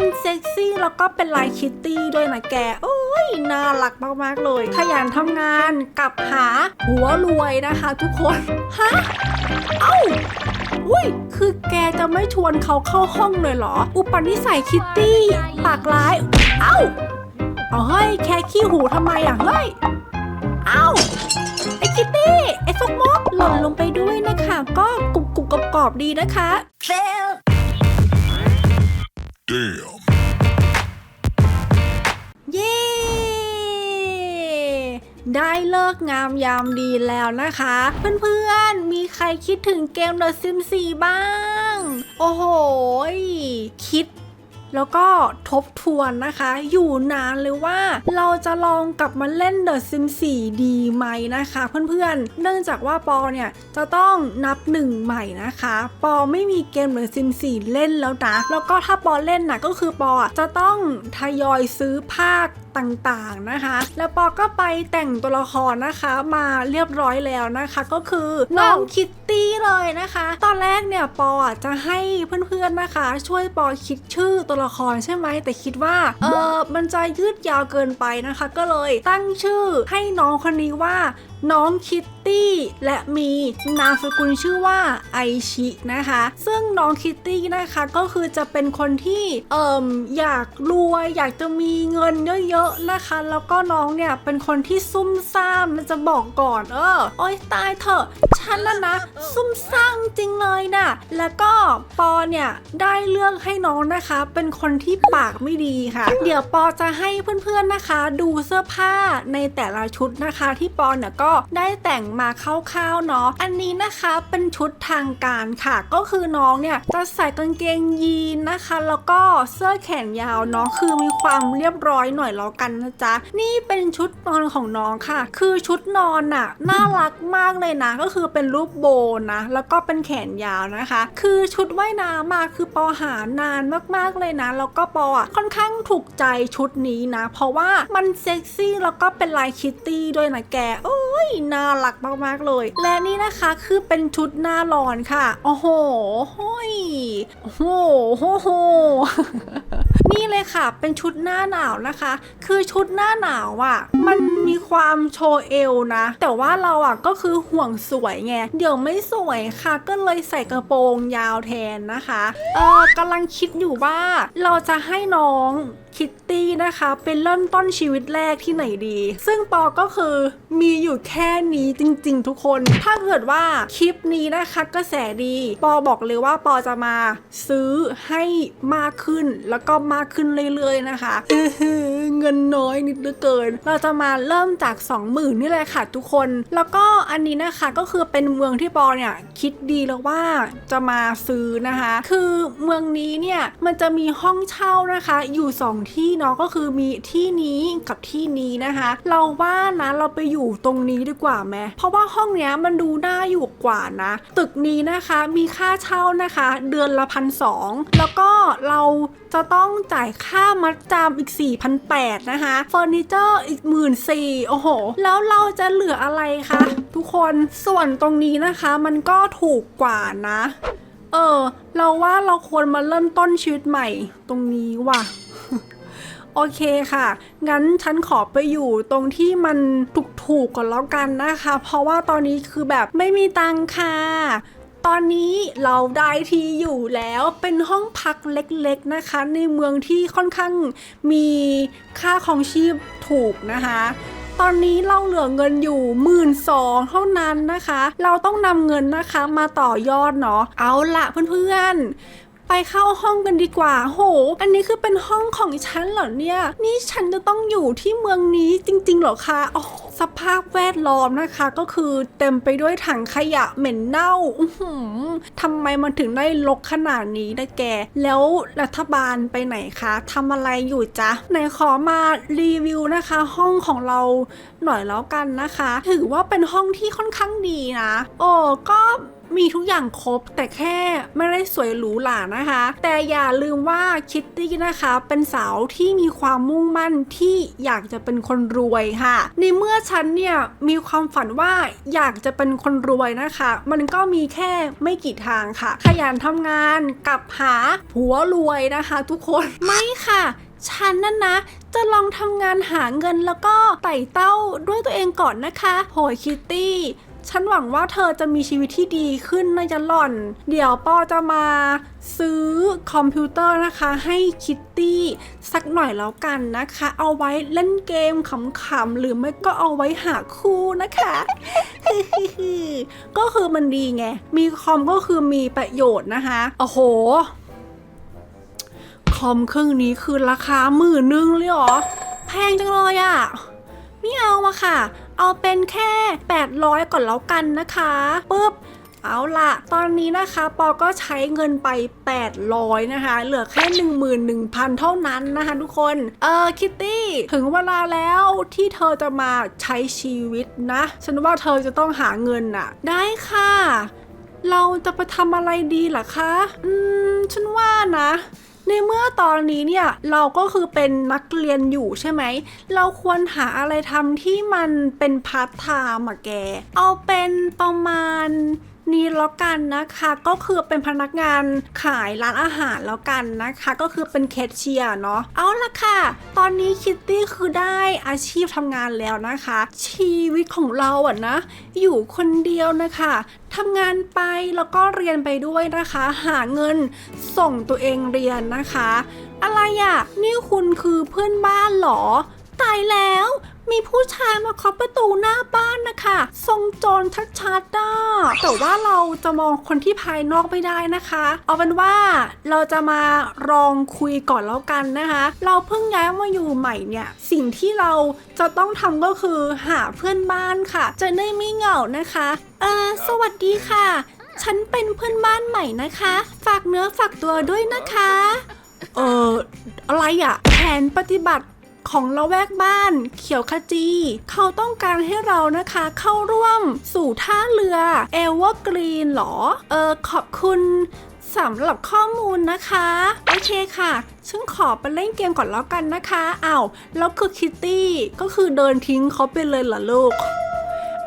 มันเซ็กซี่แล้วก็เป็นลายคิตตี้ด้วยนะแก โอ้ยน่ารักมากๆเลย ขยันทำงานกับหาหัวรวยนะคะทุกคน ฮะ เอ้าอุ้ย คือแกจะไม่ชวนเขาเข้าห้องเลยเหรอ อุปนิสัยคิตตี้ ปากร้าย เอ้าเอาเฮ้ย แค่ขี้หูทำไมอะ เฮ้ย เอ้าไอ้คิตตี้ ไอ้ฟกมกหล่นลงไปด้วยนะคะ ก็กรุบกรุบกรอบดีนะคะ Damn. เย้ ได้เลิกงามยามดีแล้วนะคะ เพื่อนๆ มีใครคิดถึงเกม The Sims 4บ้าง โอ้โห คิด แล้วก็ทบทวนนะคะ อยู่นานเลยว่าเราจะลองกลับมาเล่น The Sims 4ดีไหมนะคะ เพื่อนๆ เนื่องจากว่าปอเนี่ยจะต้องนับหนึ่งใหม่นะคะ ปอไม่มีเกม The Sims 4เล่นแล้วนะ แล้วก็ถ้าปอเล่นนะก็คือปอจะต้องทยอยซื้อภาคต่างๆนะคะ แล้วปอก็ไปแต่งตัวละครนะคะมาเรียบร้อยแล้วนะคะ ก็คือน้องคิตตี้เลยนะคะ ตอนแรกเนี่ยปออะจะให้เพื่อนๆนะคะ ช่วยปอคิดชื่อตัวละครใช่ไหมแต่คิดว่าเออมันจะยืดยาวเกินไปนะคะ ก็เลยตั้งชื่อให้น้องคนนี้ว่าน้องคิตตี้ และมีนามสกุลชื่อว่าไอชินะคะ ซึ่งน้องคิตตี้นะคะก็คือจะเป็นคนที่เอ่มอยากรวยอยากจะมีเงินเยอะๆนะคะ แล้วก็น้องเนี่ยเป็นคนที่ซุ่มซ่ามนะจะบอกก่อนเออโอ๊ยตายเถอะฉันน่ะนะ ซุ่มซ่ามจริงเลยนะแล้วก็ปอเนี่ยได้เลือกให้น้องนะคะ เป็นคนที่ปากไม่ดีค่ะ เดี๋ยวปอจะให้เพื่อนๆนะคะ ดูเสื้อผ้าในแต่ละชุดนะคะ ที่ปอเนี่ยก็ได้แต่งมาคร่าวๆเนาะอันนี้นะคะเป็นชุดทางการค่ะ ก็คือน้องเนี่ยจะใส่กางเกงยีนนะคะ แล้วก็เสื้อแขนยาวเนาะคือมีความเรียบร้อยหน่อยแล้วกันนะจ๊ะนี่เป็นชุดนอนของน้องค่ะ คือชุดนอนน่ะน่ารักมากเลยนะ ก็คือเป็นรูปโบนะแล้วก็เป็นแขนยาวนะคะ คือชุดว่ายน้ำมาคือปอหานานมากๆเลยนะแล้วก็ปออะค่อนข้างถูกใจชุดนี้นะ เพราะว่ามันเซ็กซี่แล้วก็เป็นลายคิตตี้ด้วยนะแกโอ้ยน่ารักมากๆเลย และนี่นะคะคือเป็นชุดหน้าร้อนค่ะ โอ้โหห้ยโอ้โหโหโหนี่เลยค่ะ เป็นชุดหน้าหนาวนะคะ คือชุดหน้าหนาวอะ่ะ มันมีความโชว์เอวนะ แต่ว่าเราอะก็คือห่วงสวยไง เดี๋ยวไม่สวยค่ะ ก็เลยใส่กระโปรงยาวแทนนะคะ เออกำลังคิดอยู่ว่า เราจะให้น้องคิตตี้นะคะ เป็นเริ่มต้นชีวิตแรกที่ไหนดี ซึ่งปอก็คือมีอยู่แค่นี้จริง ๆ ทุกคน ถ้าเกิดว่าคลิปนี้นะคะกระแสดี ปอบอกเลยว่าปอจะมาซื้อให้มากขึ้นแล้วก็มากขึ้นเรื่อยๆนะคะอื้ออเงินน้อยนิดเหลือเกิน เราจะมาเริ่มจาก 20,000นี่เลยค่ะทุกคน แล้วก็อันนี้นะคะก็คือเป็นเมืองที่ปอเนี่ยคิดดีแล้วว่าจะมาซื้อนะคะ คือเมืองนี้เนี่ยมันจะมีห้องเช่านะคะ อยู่ 2 ที่เนาะก็คือมีที่นี้กับที่นี้นะคะ เราว่านะเราไปอยู่ตรงนี้ดีกว่าไหมเพราะว่าห้องเนี้ยมันดูน่าอยู่กว่านะ ตึกนี้นะคะมีค่าเช่านะคะ เดือนละพันสองแล้วก็เราจะต้องจ่ายค่ามัดจำอีก 4,800นะคะเฟอร์นิเจอร์อีก 1 4ื่นโอ้โห แล้วเราจะเหลืออะไรคะทุกคนส่วนตรงนี้นะคะมันก็ถูกกว่านะ เออ เราว่าเราควรมาเริ่มต้นชีวิตใหม่ตรงนี้ว่ะ โอเคค่ะ งั้นฉันขอไปอยู่ตรงที่มันถูกๆก่อนแล้วกันนะคะ เพราะว่าตอนนี้คือแบบไม่มีตังค่ะ ตอนนี้เราได้ที่อยู่แล้วเป็นห้องพักเล็กๆนะคะ ในเมืองที่ค่อนข้างมีค่าของชีพถูกนะคะตอนนี้เราเหลือเงินอยู่หมื่นสองเท่านั้นนะคะ เราต้องนำเงินนะคะมาต่อยอดเนาะ เอาละเพื่อนๆ ไปเข้าห้องกันดีกว่า โห อันนี้คือเป็นห้องของฉันเหรอเนี่ย นี่ฉันจะต้องอยู่ที่เมืองนี้จริงๆเหรอคะอ๋อสภาพแวดล้อมนะคะก็คือเต็มไปด้วยถังขยะเหม็นเน่าอื้อหือทำไมมันถึงได้รกขนาดนี้นะแก แล้วรัฐบาลไปไหนคะทำอะไรอยู่จ๊ะ ไหนขอมารีวิวนะคะ ห้องของเราหน่อยแล้วกันนะคะ ถือว่าเป็นห้องที่ค่อนข้างดีนะ โอ้ก็ มีทุกอย่างครบแต่แค่ไม่ได้สวยหรูหรานะคะ แต่อย่าลืมว่าคิตตี้นะคะเป็นสาวที่มีความมุ่งมั่นที่อยากจะเป็นคนรวยค่ะ ในเมื่อฉันเนี่ยมีความฝันว่าอยากจะเป็นคนรวยนะคะ มันก็มีแค่ไม่กี่ทางค่ะ ขยันทำงานกับหาผัวรวยนะคะ ทุกคนไม่ค่ะฉันนั่นนะจะลองทำงานหาเงินแล้วก็ไต่เต้าด้วยตัวเองก่อนนะคะโหยคิตตี้ ฉันหวังว่าเธอจะมีชีวิตที่ดีขึ้นนะจะหล่อน เดี๋ยวปอจะมาซื้อคอมพิวเตอร์นะคะให้คิตตี้สักหน่อยแล้วกันนะคะ เอาไว้เล่นเกมขำๆหรือไม่ก็เอาไว้หาคู่นะคะก็คือมันดีไง มีคอมก็คือมีประโยชน์นะคะโอ้โห คอมเครื่องนี้คือราคาหมื่นนึงเลยเหรอ แพงจังเลยอะ่ะไม่เอาอะค่ะ เอาเป็นแค่ 800 ก่อนแล้วกันนะคะปึ๊บเอาละตอนนี้นะคะปอก็ใช้เงินไป 800 นะคะ เหลือแค่ 11,000 เท่านั้นนะคะทุกคน เออคิตตี้ ถึงเวลาแล้วที่เธอจะมาใช้ชีวิตนะ ฉันว่าเธอจะต้องหาเงินน่ะ ได้ค่ะ เราจะไปทำอะไรดีล่ะคะ อืม ฉันว่านะ ในเมื่อตอนนี้เนี่ยเราก็คือเป็นนักเรียนอยู่ใช่ไหม เราควรหาอะไรทำที่มันเป็นพาร์ทไทม์อะแก เอาเป็นประมาณ นี้แล้วกันนะคะก็คือเป็นพนักงานขายร้านอาหารแล้วกันนะคะ ก็คือเป็นแคชเชียร์เนาะเอาละค่ะ ตอนนี้คิตตี้คือได้อาชีพทำงานแล้วนะคะ ชีวิตของเราอะนะ อยู่คนเดียวนะคะทำงานไปแล้วก็เรียนไปด้วยนะคะ หาเงินส่งตัวเองเรียนนะคะ อะไรอะนี่คุณคือเพื่อนบ้านเหรอ ตายแล้ว มีผู้ชายมาเคาะประตูหน้าบ้านนะคะ ทรงโจรชัดๆด้าแต่ว่าเราจะมองคนที่ภายนอกไม่ได้นะคะ เอาเป็นว่าเราจะมาลองคุยก่อนแล้วกันนะคะ เราเพิ่งย้ายมาอยู่ใหม่เนี่ย สิ่งที่เราจะต้องทำก็คือหาเพื่อนบ้านค่ะ จะได้ไม่เหงานะคะ เออสวัสดีค่ะ ฉันเป็นเพื่อนบ้านใหม่นะคะ ฝากเนื้อฝากตัวด้วยนะคะ เอออะไรอะแผนปฏิบัติ ของละแวกบ้านเขียวขจี เขาต้องการให้เรานะคะเข้าร่วมสู่ท่าเรือเอเวอร์กรีนหรอ เออขอบคุณสำหรับข้อมูลนะคะ โอเคค่ะฉันขอไปเล่นเกมก่อนแล้วกันนะคะอ้าวแล้วคือคิตตี้ก็คือเดินทิ้งเขาไปเลยเหรอลูก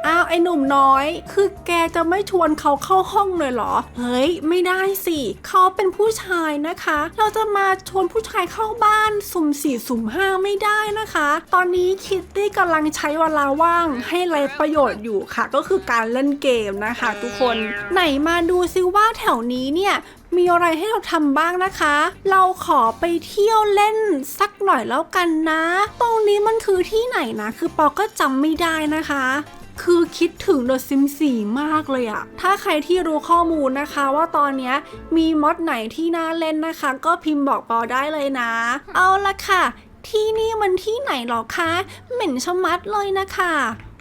อ้าวไอ้หนุ่มน้อย คือแกจะไม่ชวนเขาเข้าห้องเลยเหรอ เฮ้ย ไม่ได้สิ เขาเป็นผู้ชายนะคะ เราจะมาชวนผู้ชายเข้าบ้านสุ่มสี่สุ่มห้าไม่ได้นะคะ ตอนนี้คิตตี้กำลังใช้เวลาว่างให้ไรประโยชน์อยู่ค่ะ ก็คือการเล่นเกมนะคะ ทุกคนไหนมาดูซิว่าแถวนี้เนี่ยมีอะไรให้เราทำบ้างนะคะ เราขอไปเที่ยวเล่นสักหน่อยแล้วกันนะ ตรงนี้มันคือที่ไหนนะ คือปอก็จำไม่ได้นะคะ คือคิดถึง The Sims 4 มากเลยอะถ้าใครที่รู้ข้อมูลนะคะว่าตอนนี้มีมอดไหนที่น่าเล่นนะคะ ก็พิมพ์บอกปอได้เลยนะ เอาละค่ะ ที่นี่มันที่ไหนหรอคะ เหม็นชะมัดเลยนะคะ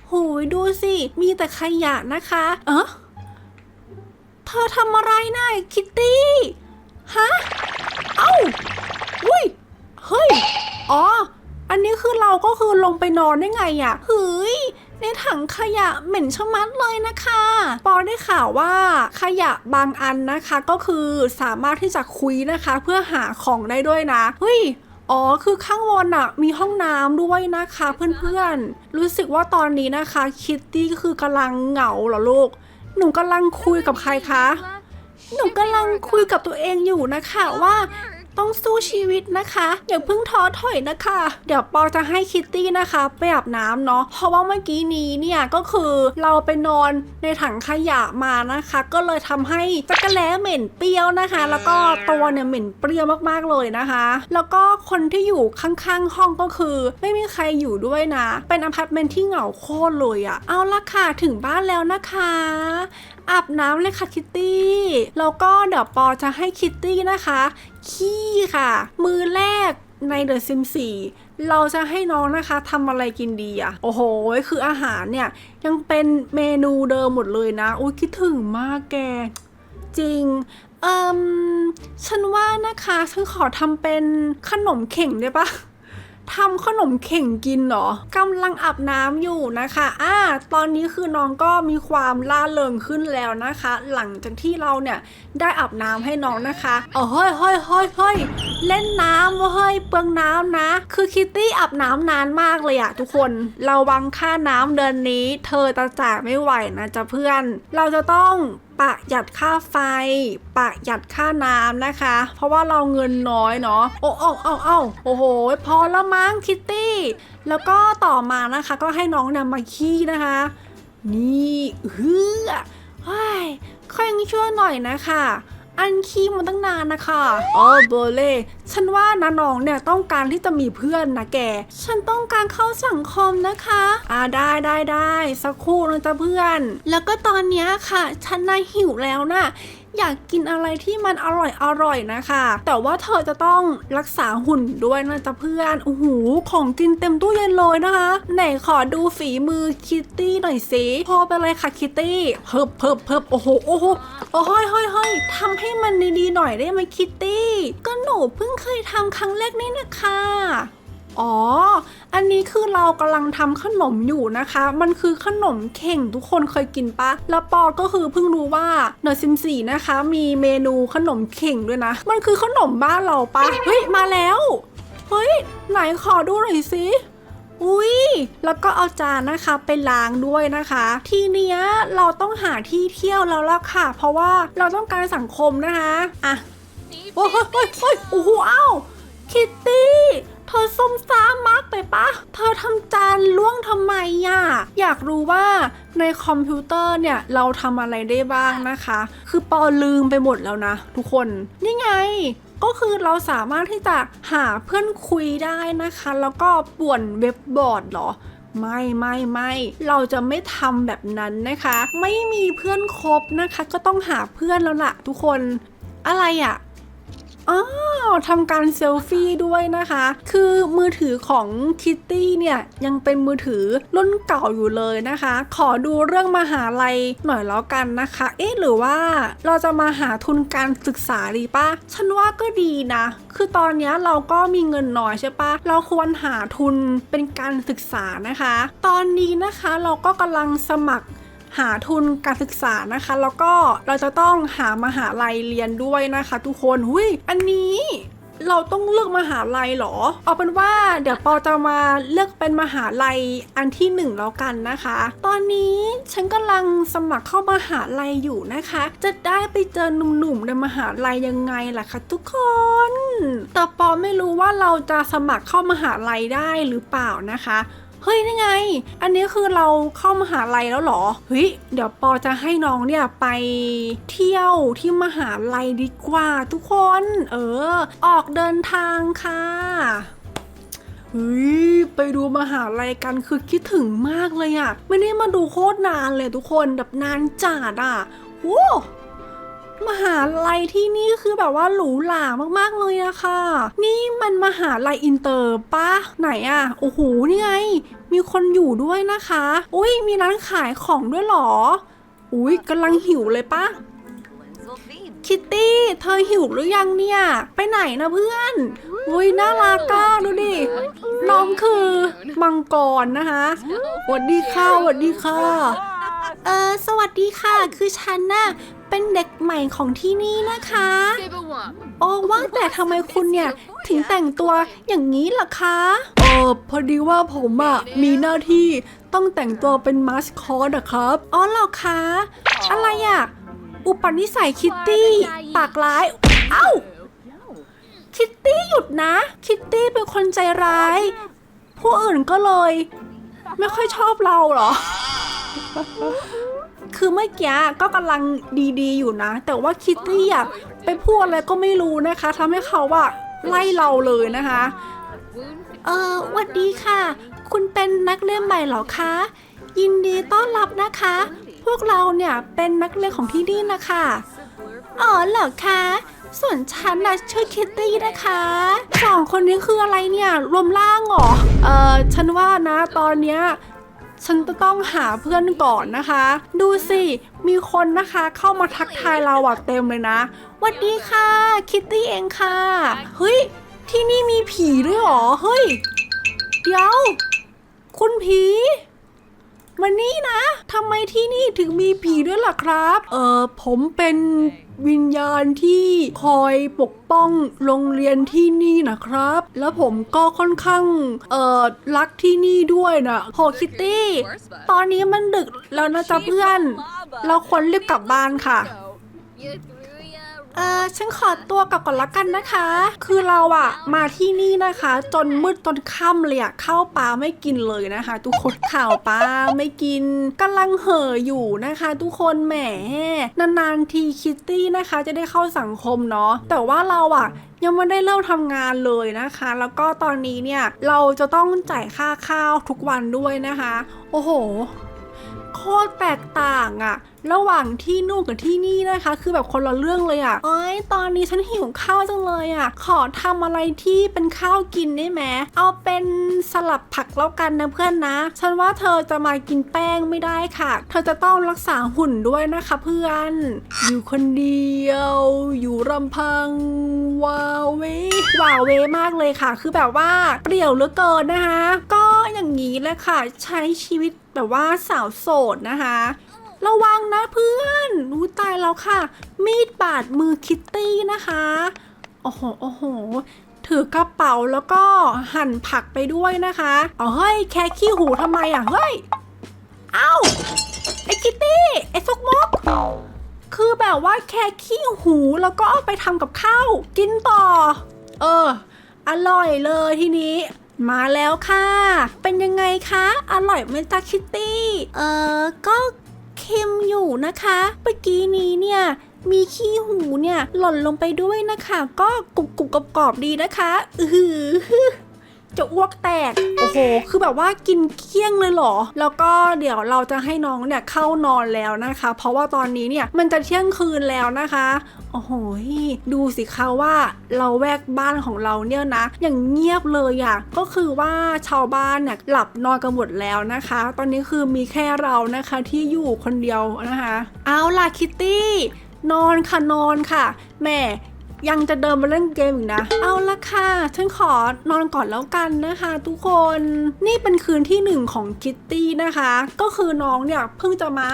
โหยดูสิ มีแต่ขยะนะคะ เออเธอทำอะไรนะคิตตี้ ฮะ เอ้าอุ้ย เฮ้ย อ๋อ อันนี้คือเราก็คือลงไปนอนได้ไงอะ่ะเฮ้ย ในถังขยะเหม็นชะมัดเลยนะคะ ปอได้ข่าวว่าขยะบางอันนะคะก็คือสามารถที่จะคุยนะคะ เพื่อหาของได้ด้วยนะเฮ้ยอ๋อ คือข้างบนอะมีห้องน้ำด้วยนะคะเพื่อนๆ รู้สึกว่าตอนนี้นะคะ คิตตี้ก็คือกำลังเหงาเหรอลูก หนูกำลังคุยกับใครคะ หนูกำลังคุยกับตัวเองอยู่นะคะว่า ต้องสู้ชีวิตนะคะอย่าเพิ่งท้อถอยนะคะ เดี๋ยวปอจะให้คิตตี้นะคะไปอาบน้ำเนาะเพราะว่าเมื่อกี้นี้เนี่ยก็คือเราไปนอนในถังขยะมานะคะ ก็เลยทำให้จักรแล้เหม็นเปรี้ยวนะคะ แล้วก็ตัวเนี่ยเหม็นเปรี้ยวมากๆเลยนะคะ แล้วก็คนที่อยู่ข้างๆห้องก็คือ ไม่มีใครอยู่ด้วยนะ เป็นอพาร์ตเมนต์ที่เหงาโคตรเลยอะเอาละค่ะถึงบ้านแล้วนะคะอาบน้ำเลยค่ะคิตตี้ แล้วก็เดี๋ยวปอจะให้คิตตี้นะคะ ขี้ค่ะ มือแรกในเดอะซิม4เราจะให้น้องนะคะทำอะไรกินดีอะโอ้โห คืออาหารเนี่ย ยังเป็นเมนูเดิมหมดเลยนะ อุ้ยคิดถึงมากแก จริง เอิมฉันว่านะคะ ฉันขอทำเป็นขนมเข่งได้ปะ ทำขนมเข่งกินเหรอกำลังอาบน้ำอยู่นะคะอ่าตอนนี้คือน้องก็มีความล่าเริงขึ้นแล้วนะคะ หลังจากที่เราเนี่ยได้อาบน้ำให้น้องนะคะเออเฮ้ยเฮ้ยเฮ้ยเฮ้ยเล่นน้ำเว้ยเฮ้ยเปลืองน้ำนะ คือคิตตี้อาบน้ำนานมากเลยอะทุกคน เระวังค่าน้ำเดือนนี้ เธอจะจ่ายไม่ไหวนะจ๊ะเพื่อน เราจะต้อง ประหยัดค่าไฟ ประหยัดค่าน้ำนะคะ เพราะว่าเราเงินน้อยเนาะโอ้โอ้โอ้โอ้โอ้โห พอละมั้งคิตตี้ แล้วก็ต่อมานะคะก็ให้น้องเนี่ยมาขี้นะคะ นี่เฮือเฮ้ยค่อยช่วยหน่อยนะคะ อันขี้มาตั้งนานนะคะอ๋อโบเล่ฉันว่านะน้องเนี่ยต้องการที่จะมีเพื่อนนะแก ฉันต้องการเข้าสังคมนะคะ อ่าได้ได้ได้สักครู่นะจ๊ะเพื่อน แล้วก็ตอนเนี้ยค่ะ ฉันน่าหิวแล้วนะ อยากกินอะไรที่มันอร่อยอร่อยนะคะ แต่ว่าเธอจะต้องรักษาหุ่นด้วยนะจ๊ะเพื่อนโอ้โหของกินเต็มตู้เย็นเลยนะคะ ไหนขอดูฝีมือคิตตี้หน่อยสิพอไปเลยค่ะคิตตี้เพิบเพิบเพิบโอ้โหโอ้โหโอ้ยเฮ้ยเฮ้ยทำให้มันดีๆหน่อยได้ไหมคิตตี้ก็หนูเพิ่งเคยทำครั้งแรกนี่นะคะ อ๋อ อันนี้คือเรากำลังทำขนมอยู่นะคะ มันคือขนมเข่งทุกคนเคยกินปะ แล้วปอก็คือเพิ่งรู้ว่าเนอร์ซิมสีนะคะ มีเมนูขนมเข่งด้วยนะ มันคือขนมบ้านเราปะ เฮ้ย มาแล้ว เฮ้ย ไหนขอดูหน่อยสิอุ้ย แล้วก็เอาจานนะคะไปล้างด้วยนะคะ ทีเนี้ยเราต้องหาที่เที่ยวแล้วล่ะค่ะ เพราะว่าเราต้องการสังคมนะคะ อะ โอ้ยเฮ้ยเฮ้ยเฮ้ยโอ้โหอ้าวคิตตี้ ธอส้มซ่ามากไปปะ เธอทำจานล่วงทำไมอะ อยากรู้ว่าในคอมพิวเตอร์เนี่ย เราทำอะไรได้บ้างนะคะ คือปอลืมไปหมดแล้วนะ ทุกคน นี่ไงก็คือเราสามารถที่จะหาเพื่อนคุยได้นะคะ แล้วก็ป่วนเว็บบอร์ดเหรอไม่ไม่ไม่เราจะไม่ทำแบบนั้นนะคะ ไม่มีเพื่อนคบนะคะ ก็ต้องหาเพื่อนแล้วล่ะ ทุกคนอะไรอะ่ะ อ้าวทำการเซลฟี่ด้วยนะคะ คือมือถือของคิตตี้เนี่ย ยังเป็นมือถือรุ่นเก่าอยู่เลยนะคะ ขอดูเรื่องมหาลัยหน่อยแล้วกันนะคะ เอ๊ะหรือว่าเราจะมาหาทุนการศึกษาดีปะฉันว่าก็ดีนะ คือตอนนี้เราก็มีเงินน้อยใช่ปะเราควรหาทุนเป็นการศึกษานะคะ ตอนนี้นะคะเราก็กำลังสมัคร หาทุนการศึกษานะคะ แล้วก็เราจะต้องหามหาลัยเรียนด้วยนะคะ ทุกคนหุยอันนี้เราต้องเลือกมหาลัยหรอ เอาเป็นว่าเดี๋ยวปอจะมาเลือกเป็นมหาลัยอันที่หนึ่งแล้วกันนะคะ ตอนนี้ฉันกำลังสมัครเข้ามหาลัยอยู่นะคะ จะได้ไปเจอหนุ่มๆในมหาลัยยังไงล่ะคะทุกคน แต่ปอไม่รู้ว่าเราจะสมัครเข้ามหาลัยได้หรือเปล่านะคะ เฮ้ยนี่ไง อันนี้คือเราเข้ามหาลัยแล้วหรอเฮ้ยเดี๋ยวปอจะให้น้องเนี่ยไปเที่ยวที่มหาลัยดีกว่าทุกคน เออ ออกเดินทางค่ะเฮ้ยไปดูมหาลัยกันคือคิดถึงมากเลยอะไม่ได้มาดูโคตรนานเลยทุกคนแบบนานจัดอะโว้ มหาลัยที่นี่คือแบบว่าหรูหรามากๆเลยอะคะ นี่มันมหาลัยอินเตอร์ปะไหนอะโอ้โหนี่ไง มีคนอยู่ด้วยนะคะ อุ้ยมีร้านขายของด้วยหรอ อุ้ยกำลังหิวเลยปะคิตตี้เธอหิวหรือยังเนี่ย ไปไหนนะเพื่อนอุ้ยน่ารักก้าดูดิน้องคือมังกรนะคะสวัสดีค่ะสวัสดีค่ะเออสวัสดีค่ะ คือฉันน่ะ เป็นเด็กใหม่ของที่นี่นะคะ โอ้ว่าแต่ทำไมคุณเนี่ย ถึงแต่งตัวอย่างนี้ล่ะคะ เออพอดีว่าผมอะมีหน้าที่ต้องแต่งตัวเป็นมาสคอตอะครับอ๋อเหรอคะ อะไรอะอุปนิสัยคิตตี้ ปากร้าย เอ้า คิตตี้หยุดนะ คิตตี้เป็นคนใจร้าย ผู้อื่นก็เลย ไม่ค่อยชอบเราเหรอ คือเมื่อกี้ก็กำลังดีๆอยู่นะ แต่ว่าคิตตี้อะไปพูดอะไรก็ไม่รู้นะคะทำให้เขาว่าไล่เราเลยนะคะ เออวัดดีค่ะ คุณเป็นนักเรียนใหม่เหรอคะ ยินดีต้อนรับนะคะ พวกเราเนี่ยเป็นนักเรียนของที่นี่นะคะอ๋อเหรอคะ ส่วนฉันนะชื่อคิตตี้นะคะสองคนนี้คืออะไรเนี่ย รวมร่างเหรอ เออฉันว่านะตอนเนี้ย ฉันจะต้องหาเพื่อนก่อนนะคะ ดูสิ มีคนนะคะเข้ามาทักทายเราอะเต็มเลยนะวัดดีค่ะ คิตตี้เองค่ะ เฮ้ย ที่นี่มีผีด้วยหรอ เฮ้ย เดี๋ยว คุณผีมานี่นะทำไมที่นี่ถึงมีผีด้วยล่ะครับ เออผมเป็น วิญญาณที่คอยปกป้องโรงเรียนที่นี่นะครับ แล้วผมก็ค่อนข้างเอ่อรักที่นี่ด้วยนะโฮคิตตี้ ตอนนี้มันดึกแล้วนะจ๊ะเพื่อน เราควรรีบกลับบ้านค่ะ เออฉันขอตัวกลับก่อนละกันนะคะ คือเราอะมาที่นี่นะคะ จนมืดจนค่ำเลยอะข้าวปลาไม่กินเลยนะคะ ทุกคนข่าวปลาไม่กินกำลังเห่ออยู่นะคะ ทุกคนแหมนานๆทีคิตตี้นะคะ จะได้เข้าสังคมเนาะแต่ว่าเราอะยังไม่ได้เริ่มทำงานเลยนะคะ แล้วก็ตอนนี้เนี่ยเราจะต้องจ่ายค่าข้าวทุกวันด้วยนะคะ โอ้โห โคตรแตกต่างอะ ระหว่างที่นู่นกับที่นี่นะคะ คือแบบคนละเรื่องเลยอะเอ้ยตอนนี้ฉันหิวข้าวจังเลยอะขอทำอะไรที่เป็นข้าวกินได้ไหมเอาเป็นสลับผักแล้วกันนะเพื่อนนะ ฉันว่าเธอจะมากินแป้งไม่ได้ค่ะ เธอจะต้องรักษาหุ่นด้วยนะคะเพื่อน อยู่คนเดียว อยู่รำพังว้าวเวว้าวเวมากเลยค่ะ คือแบบว่าเปรี่ยวเหลือเกินนะคะ ก็อย่างนี้แหละค่ะ ใช้ชีวิตแบบว่าสาวโสดนะคะ ระวังนะเพื่อนรู้ตายแล้วค่ะ มีดบาดมือคิตตี้นะคะ โอ้โห โอ้โห ถือกระเป๋าแล้วก็หั่นผักไปด้วยนะคะเอาเฮ้ย แค่ขี้หูทำไมอะ เฮ้ย เอ้า ไอ้คิตตี้ ไอ้ซกมก คือแบบว่าแค่ขี้หูแล้วก็เอาไปทำกับข้าวกินต่อ เออ อร่อยเลยทีนี้มาแล้วค่ะ เป็นยังไงคะ อร่อยไหมจ๊ะคิตตี้ เออ ก็ เค็มอยู่นะคะเมื่อกี้นี้เนี่ยมีขี้หูเนี่ยหล่นลงไปด้วยนะคะ ก็กรุบกรุบกรอบดีนะคะ อือ จะอ้วกแตก โอ้โห คือแบบว่ากินเคี่ยงเลยเหรอ แล้วก็เดี๋ยวเราจะให้น้องเนี่ยเข้านอนแล้วนะคะ เพราะว่าตอนนี้เนี่ยมันจะเที่ยงคืนแล้วนะคะ โอ้โห ดูสิคะว่าเราแวกบ้านของเราเนี่ยนะ อย่างเงียบเลยอะ่ะก็คือว่าชาวบ้านเนี่ยหลับนอนกันหมดแล้วนะคะ ตอนนี้คือมีแค่เรานะคะที่อยู่คนเดียวนะคะ เอาล่ะคิตตี้นอนค่ะนอนค่ะแหม่ ยังจะเดินมาเล่นเกมอีกนะ เอาละค่ะ ฉันขอนอนก่อนแล้วกันนะคะ ทุกคน นี่เป็นคืนที่หนึ่งของคิตตี้นะคะ ก็คือน้องเนี่ยเพิ่งจะมา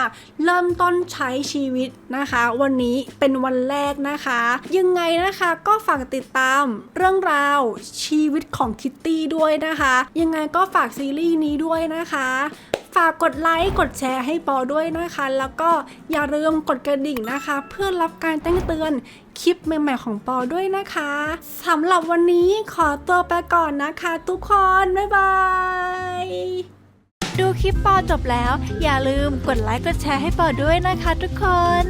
เริ่มต้นใช้ชีวิตนะคะ วันนี้เป็นวันแรกนะคะ ยังไงนะคะก็ฝากติดตามเรื่องราวชีวิตของคิตตี้ด้วยนะคะ ยังไงก็ฝากซีรีส์นี้ด้วยนะคะฝากกดไลค์กดแชร์ให้ปอด้วยนะคะ แล้วก็อย่าลืมกดกระดิ่งนะคะ เพื่อรับการแจ้งเตือน คลิปใหม่ๆของปอด้วยนะคะสำหรับวันนี้ขอตัวไปก่อนนะคะทุกคน บ๊ายบาย ดูคลิปปอจบแล้ว อย่าลืมกดไลค์กดแชร์ให้ปอด้วยนะคะทุกคน